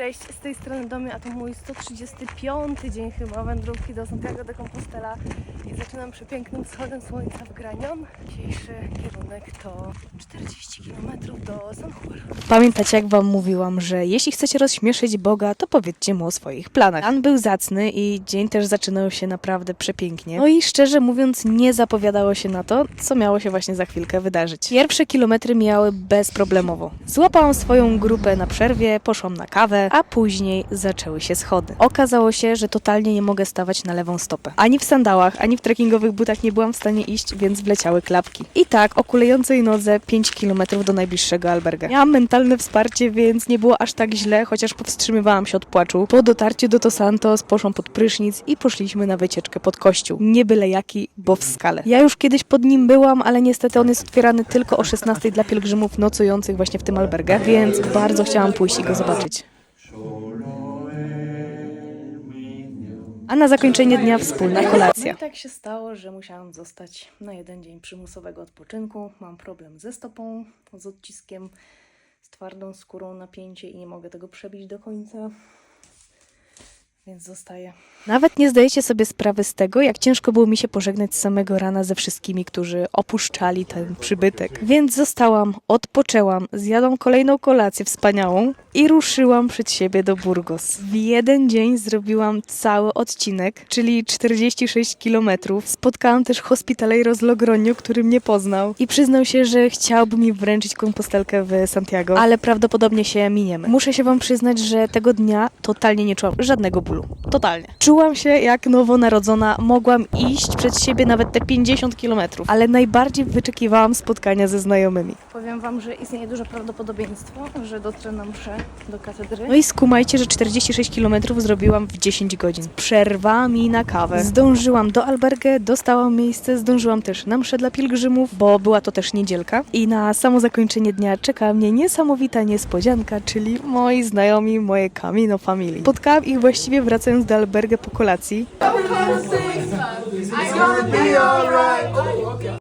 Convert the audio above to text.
Cześć, z tej strony domy, a to mój 135 dzień chyba wędrówki do Santiago de Compostela i zaczynam przepięknym wschodem słońca w Granion. Dzisiejszy kierunek to 40 km do San Juan. Pamiętacie, jak wam mówiłam, że jeśli chcecie rozśmieszyć Boga, to powiedzcie mu o swoich planach. Plan był zacny i dzień też zaczynał się naprawdę przepięknie. No i szczerze mówiąc, nie zapowiadało się na to, co miało się właśnie za chwilkę wydarzyć. Pierwsze kilometry mijały bezproblemowo. Złapałam swoją grupę na przerwie, poszłam na kawę, a później zaczęły się schody. Okazało się, że totalnie nie mogę stawać na lewą stopę. Ani w sandałach, ani w trekkingowych butach nie byłam w stanie iść, więc wleciały klapki. I tak o kulejącej nodze 5 km do najbliższego alberga. Miałam mentalne wsparcie, więc nie było aż tak źle, chociaż powstrzymywałam się od płaczu. Po dotarciu do Dos Santos poszłam pod prysznic i poszliśmy na wycieczkę pod kościół. Nie byle jaki, bo w skale. Ja już kiedyś pod nim byłam, ale niestety on jest otwierany tylko o 16 dla pielgrzymów nocujących właśnie w tym albergach, więc bardzo chciałam pójść i go zobaczyć. A na zakończenie dnia wspólna kolacja. No i tak się stało, że musiałam zostać na jeden dzień przymusowego odpoczynku. Mam problem ze stopą, z odciskiem, z twardą skórą, napięcie i nie mogę tego przebić do końca. Więc zostaję. Nawet nie zdajecie sobie sprawy z tego, jak ciężko było mi się pożegnać z samego rana ze wszystkimi, którzy opuszczali ten przybytek. Więc zostałam, odpoczęłam, zjadłam kolejną kolację wspaniałą i ruszyłam przed siebie do Burgos. W jeden dzień zrobiłam cały odcinek, czyli 46 kilometrów. Spotkałam też hospitaleiro z Logroño, który mnie poznał i przyznał się, że chciałby mi wręczyć kompostelkę w Santiago, ale prawdopodobnie się miniemy. Muszę się wam przyznać, że tego dnia totalnie nie czułam żadnego bólu. Totalnie. Czułam się jak nowonarodzona, mogłam iść przed siebie nawet te 50 kilometrów, ale najbardziej wyczekiwałam spotkania ze znajomymi. Powiem Wam, że istnieje duże prawdopodobieństwo, że dotrę na mszę do katedry. No i skumajcie, że 46 km zrobiłam w 10 godzin. z Przerwami na kawę. Zdążyłam do albergę, dostałam miejsce, zdążyłam też na mszę dla pielgrzymów, bo była to też niedzielka. I na samo zakończenie dnia czeka mnie niesamowita niespodzianka, czyli moi znajomi, moje Camino Family. Spotkałam ich właściwie wracając do albergę po kolacji.